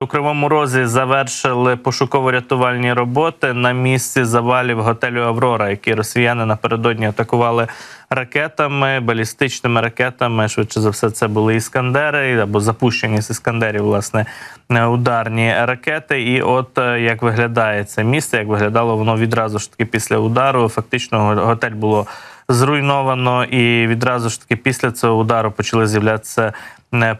У Кривому Розі завершили пошуково-рятувальні роботи на місці завалів готелю Аврора, які росіяни напередодні атакували ракетами, балістичними ракетами. Швидше за все, це були іскандери або запущені з іскандерів, власне, ударні ракети. І от е, як виглядає це місце, як виглядало воно відразу ж таки після удару. Фактично, готель було зруйновано, і відразу ж таки після цього удару почали з'являтися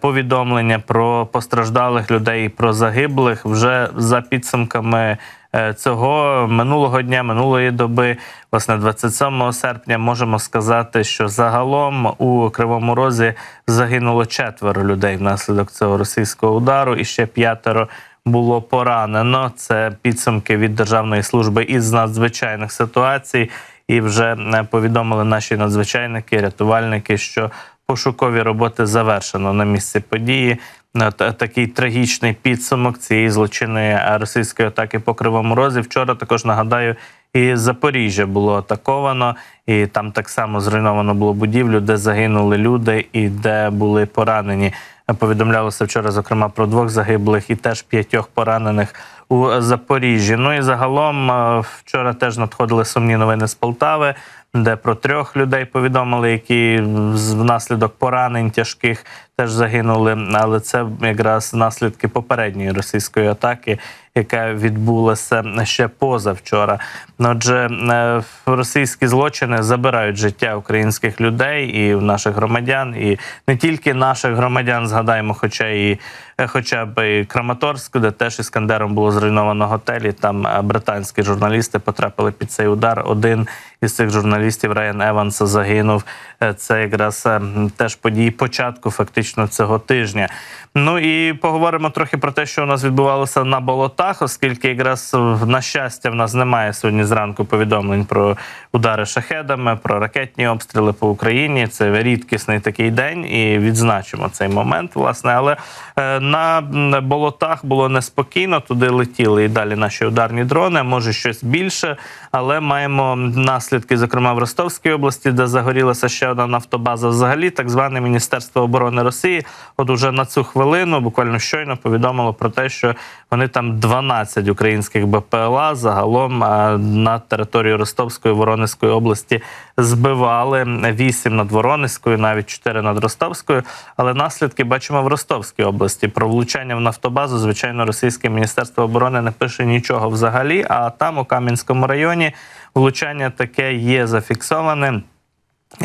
повідомлення про постраждалих людей про загиблих вже за підсумками. е, Цього минулого дня, минулої доби, власне, 27 серпня, можемо сказати, що загалом у Кривому Розі загинуло четверо людей внаслідок цього російського удару, і ще п'ятеро було поранено. Це підсумки від Державної служби із надзвичайних ситуацій. І вже е, повідомили наші надзвичайники, рятувальники, що пошукові роботи завершено на місці події. Е, Такий трагічний підсумок цієї злочинної е, російської атаки по кривому розі. Вчора також нагадаю, і Запоріжжя було атаковано, і там так само зруйновано було будівлю, де загинули люди і де були поранені. Повідомлялося вчора, зокрема, про двох загиблих і теж п'ятьох поранених у Запоріжжі. Ну і загалом е, вчора теж надходили сумні новини з Полтави, де про трьох людей повідомили, які внаслідок поранень тяжких теж загинули. Але це якраз наслідки попередньої російської атаки, яка відбулася ще позавчора. Отже, е, російські злочини забирають життя українських людей і наших громадян, і не тільки наших громадян, згадаємо, хоча і е, хоча б і Краматорськ, де теж іскандером було зруйновано готель. і Там е, британські журналісти потрапили під цей удар. Один із цих журналістів Райан Еванс загинув. Е, Це якраз е, теж події початку фактично цього тижня. Ну і поговоримо трохи про те, що у нас відбувалося на болотах, оскільки якраз е, на щастя в нас немає сьогодні зранку повідомлень про удари шахедами, про ракетні обстріли по Україні. Це рідкісний такий день, і відзначимо цей момент. Власне, але на болотах було неспокійно. Туди летіли і далі наші ударні дрони. Може щось більше, але маємо наслідки, зокрема в Ростовській області, де загорілася ще одна нафтобаза. Взагалі, так зване Міністерство оборони Росії. От уже на цю хвилину, буквально щойно, повідомило про те, що вони там 12 українських БПЛА загалом е, на територію Ростовської Воронезької області збивали 8 над Воронезькою, навіть 4 над Ростовською. Але наслідки бачимо в Ростовській області. Про влучання в нафтобазу, звичайно, російське міністерство оборони не пише нічого взагалі. А там у Кам'янському районі влучання таке є зафіксоване.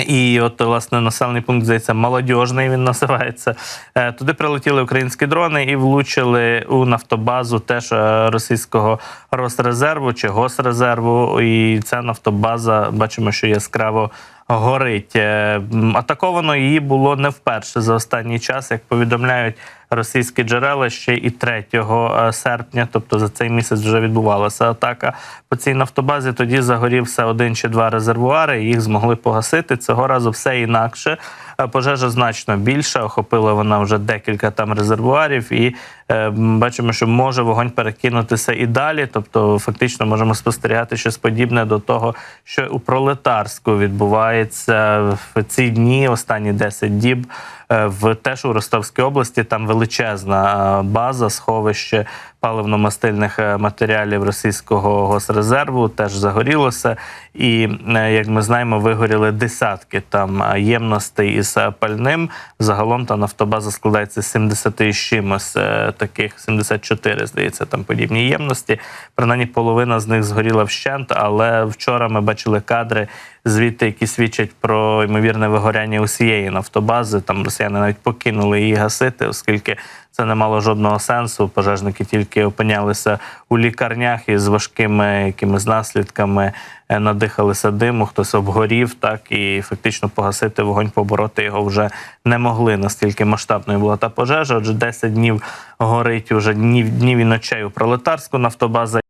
І от власне населений пункт здається молодіжний. Він називається. Е, Туди прилетіли українські дрони і влучили у нафтобазу теж е, російського Росрезерву чи Госрезерву. І ця нафтобаза бачимо, що яскраво горить. Е, Атаковано її було не вперше за останній час, як повідомляють російські джерела ще і 3 е, серпня, тобто за цей місяць вже відбувалася атака по цій нафтобазі. Тоді загорівся один чи два резервуари. Їх змогли погасити. Цього разу все інакше. Е, Пожежа значно більша. Охопила вона вже декілька там резервуарів, і е, бачимо, що може вогонь перекинутися і далі. Тобто, фактично, можемо спостерігати щось подібне до того, що у пролетарську відбувається в ці дні, останні 10 діб. Е, В теж у Ростовській області там величезна е, база, сховище паливно-мастильних е, матеріалів російського госрезерву теж загорілося. І як ми знаємо, вигоріли десятки там ємностей із пальним. Загалом та нафтобаза складається з 70 і чимось таких 74, здається, там подібні ємності. Принаймні половина з них згоріла вщент, але вчора ми бачили кадри звідти, які свідчать про ймовірне вигоряння усієї нафтобази. Там росіяни навіть покинули її гасити, оскільки це не мало жодного сенсу. Пожежники тільки опинялися у лікарнях із важкими якимись наслідками, е, надихалися диму, хтось обгорів, так і фактично погасити вогонь, побороти його вже не могли. Настільки масштабною була та пожежа. Отже, 10 днів горить уже днів, днів і ночей у пролетарську нафтобаза.